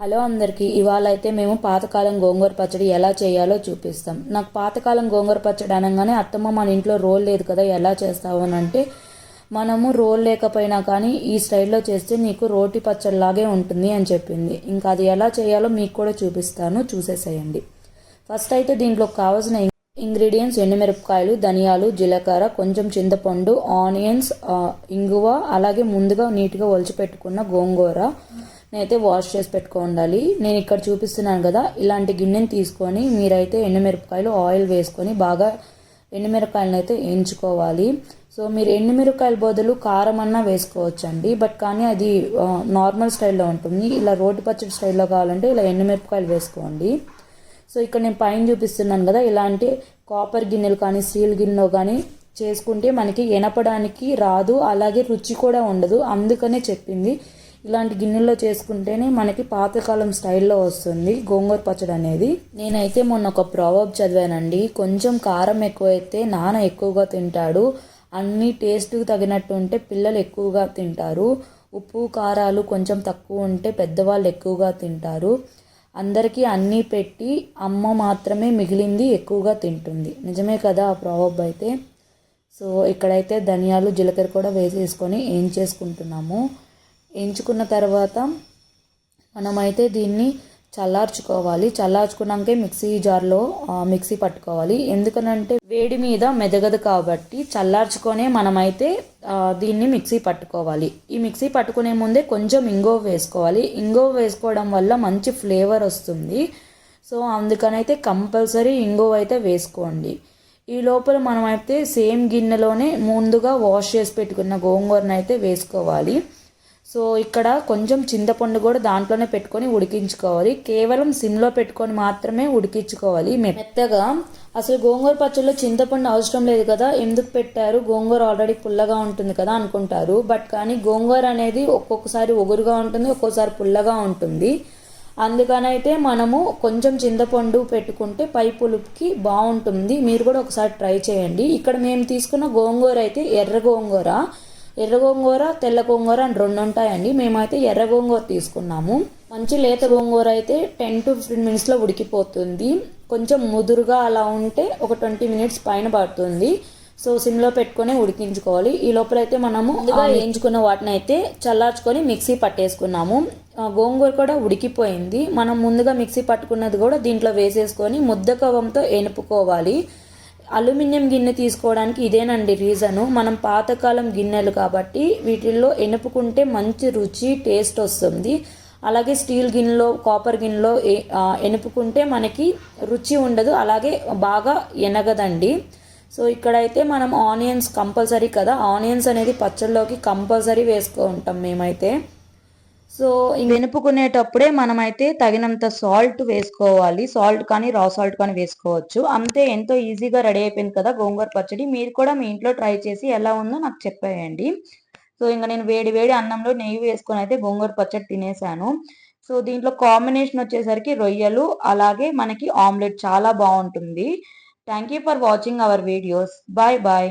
Hello అందరికీ ఇవాళ అయితే మేము పాతకాలం గోంగూర పచ్చడి ఎలా చేయాలో చూపిస్తాం. నాకు పాతకాలం గోంగూర పచ్చడి అనగానే అత్తమ్మ మన ఇంట్లో రోల్ లేదు కదా ఎలా చేస్తావు అని అంటే మనము రోల్ లేకపోయినా కానీ ఈ స్టైల్లో చేస్తే నీకు రోటి పచ్చడిలాగే ఉంటుంది అని చెప్పింది. ఇంకా అది ఎలా చేయాలో మీకు కూడా చూపిస్తాను చూసేసేయండి. ఫస్ట్ అయితే దీంట్లో కావాల్సిన ఇంగ్రీడియంట్స్ ఎండుమిరపకాయలు ధనియాలు జీలకర్ర కొంచెం చింతపండు ఆనియన్స్ ఇంగువ అలాగే ముందుగా నీట్గా ఒలిచిపెట్టుకున్న గోంగూర నేనైతే వాష్ చేసి పెట్టుకో ఉండాలి. నేను ఇక్కడ చూపిస్తున్నాను కదా ఇలాంటి గిన్నెని తీసుకొని మీరైతే ఎండుమిరపకాయలు ఆయిల్ వేసుకొని బాగా ఎండుమిరపకాయలను అయితే వేయించుకోవాలి సో మీరు ఎండుమిరపకాయల బదులు కారం అన్నా వేసుకోవచ్చండి. బట్ కానీ అది నార్మల్ స్టైల్లో ఉంటుంది. ఇలా రోటి పచ్చడి స్టైల్లో కావాలంటే ఇలా ఎండుమిరపకాయలు వేసుకోండి. సో ఇక్కడ నేను పైన చూపిస్తున్నాను కదా ఇలాంటి కాపర్ గిన్నెలు కానీ స్టీల్ గిన్నెలో కానీ చేసుకుంటే మనకి ఎనపడానికి రాదు. అలాగే రుచి కూడా ఉండదు. అందుకనే చెప్పింది. ఇలాంటి గిన్నెల్లో చేసుకుంటేనే మనకి పాతకాలం స్టైల్లో వస్తుంది గోంగూర పచ్చడి అనేది. నేనైతే మొన్న ఒక ప్రావర్బ్ చదివానండి. కొంచెం కారం ఎక్కువైతే నాన్న ఎక్కువగా తింటాడు. అన్ని టేస్ట్కి తగినట్టు ఉంటే పిల్లలు ఎక్కువగా తింటారు. ఉప్పు కారాలు కొంచెం తక్కువ ఉంటే పెద్దవాళ్ళు ఎక్కువగా తింటారు. అందరికీ అన్నీ పెట్టి అమ్మ మాత్రమే మిగిలింది ఎక్కువగా తింటుంది. నిజమే కదా ఆ ప్రావర్బ్ అయితే? సో ఇక్కడైతే ధనియాలు జీలకర్ర కూడా వేసేసుకొని ఏం చేసుకుంటున్నాము? ఎంచుకున్న తర్వాత మనమైతే దీన్ని చల్లార్చుకోవాలి. చల్లార్చుకున్నాకే మిక్సీ జార్లో మిక్సీ పట్టుకోవాలి. ఎందుకనంటే వేడి మీద మెదగదు కాబట్టి చల్లార్చుకొనే మనమైతే దీన్ని మిక్సీ పట్టుకోవాలి. ఈ మిక్సీ పట్టుకునే ముందే కొంచెం ఇంగో వేసుకోవాలి. ఇంగో వేసుకోవడం వల్ల మంచి ఫ్లేవర్ వస్తుంది. సో అందుకనైతే కంపల్సరీ ఇంగో అయితే వేసుకోండి. ఈ లోపల మనమైతే సేమ్ గిన్నెలోనే ముందుగా వాష్ చేసి పెట్టుకున్న గోంగూరను అయితే వేసుకోవాలి. సో ఇక్కడ కొంచెం చింతపండు కూడా దాంట్లోనే పెట్టుకొని ఉడికించుకోవాలి. కేవలం సిమ్లో పెట్టుకొని మాత్రమే ఉడికించుకోవాలి మెత్తగా. అసలు గోంగూర పచ్చడిలో చింతపండు అవసరం లేదు కదా ఎందుకు పెట్టారు? గోంగూర ఆల్రెడీ పుల్లగా ఉంటుంది కదా అనుకుంటారు. బట్ కానీ గోంగూర అనేది ఒక్కొక్కసారి ఒగురుగా ఉంటుంది ఒక్కోసారి పుల్లగా ఉంటుంది. అందుకనైతే మనము కొంచెం చింతపండు పెట్టుకుంటే పై పులుపుకి బాగుంటుంది. మీరు కూడా ఒకసారి ట్రై చేయండి. ఇక్కడ మేము తీసుకున్న గోంగూర అయితే ఎర్ర గోంగూర. ఎర్ర గోంగూర తెల్ల గోంగూర అని రెండు ఉంటాయండి. మేమైతే ఎర్ర గోంగూర తీసుకున్నాము. మంచి లేత గోంగూర అయితే టెన్ టు ఫిఫ్టీన్ మినిట్స్లో ఉడికిపోతుంది. కొంచెం ముదురుగా అలా ఉంటే ఒక ట్వంటీ మినిట్స్ పైన పడుతుంది. సో సిమ్లో పెట్టుకొని ఉడికించుకోవాలి. ఈ లోపల అయితే మనము ముందుగా వేయించుకున్న వాటిని అయితే చల్లార్చుకొని మిక్సీ పట్టేసుకున్నాము. గోంగూర కూడా ఉడికిపోయింది. మనం ముందుగా మిక్సీ పట్టుకున్నది కూడా దీంట్లో వేసేసుకొని ముద్ద కవ్వంతో ఎనుపుకోవాలి. అల్యూమినియం గిన్నె తీసుకోవడానికి ఇదేనండి రీజను. మనం పాతకాలం గిన్నెలు కాబట్టి వీటిల్లో ఎనుపుకుంటే మంచి రుచి టేస్ట్ వస్తుంది. అలాగే స్టీల్ గిన్నెలో కాపర్ గిన్నెలో ఎనుపుకుంటే మనకి రుచి ఉండదు అలాగే బాగా ఎనగదండి. సో ఇక్కడైతే మనం ఆనియన్స్ కంపల్సరీ కదా? ఆనియన్స్ అనేది పచ్చళ్ళలోకి కంపల్సరీ వేసుకుంటాం మేమైతే. సో వెనుపుకునేటప్పుడే మనమైతే తగినంత సాల్ట్ వేసుకోవాలి. సాల్ట్ కానీ రా సాల్ట్ కానీ వేసుకోవచ్చు. అంతే ఎంతో ఈజీగా రెడీ అయిపోయింది కదా గోంగూర పచ్చడి. మీరు కూడా మీ ఇంట్లో ట్రై చేసి ఎలా ఉందో నాకు చెప్పేయండి. సో ఇంకా నేను వేడి వేడి అన్నంలో నెయ్యి వేసుకొని అయితే గోంగూర పచ్చడి తినేసాను. సో దీంట్లో కాంబినేషన్ వచ్చేసరికి రొయ్యలు అలాగే మనకి ఆమ్లెట్ చాలా బాగుంటుంది. Thank you for watching our videos. Bye bye.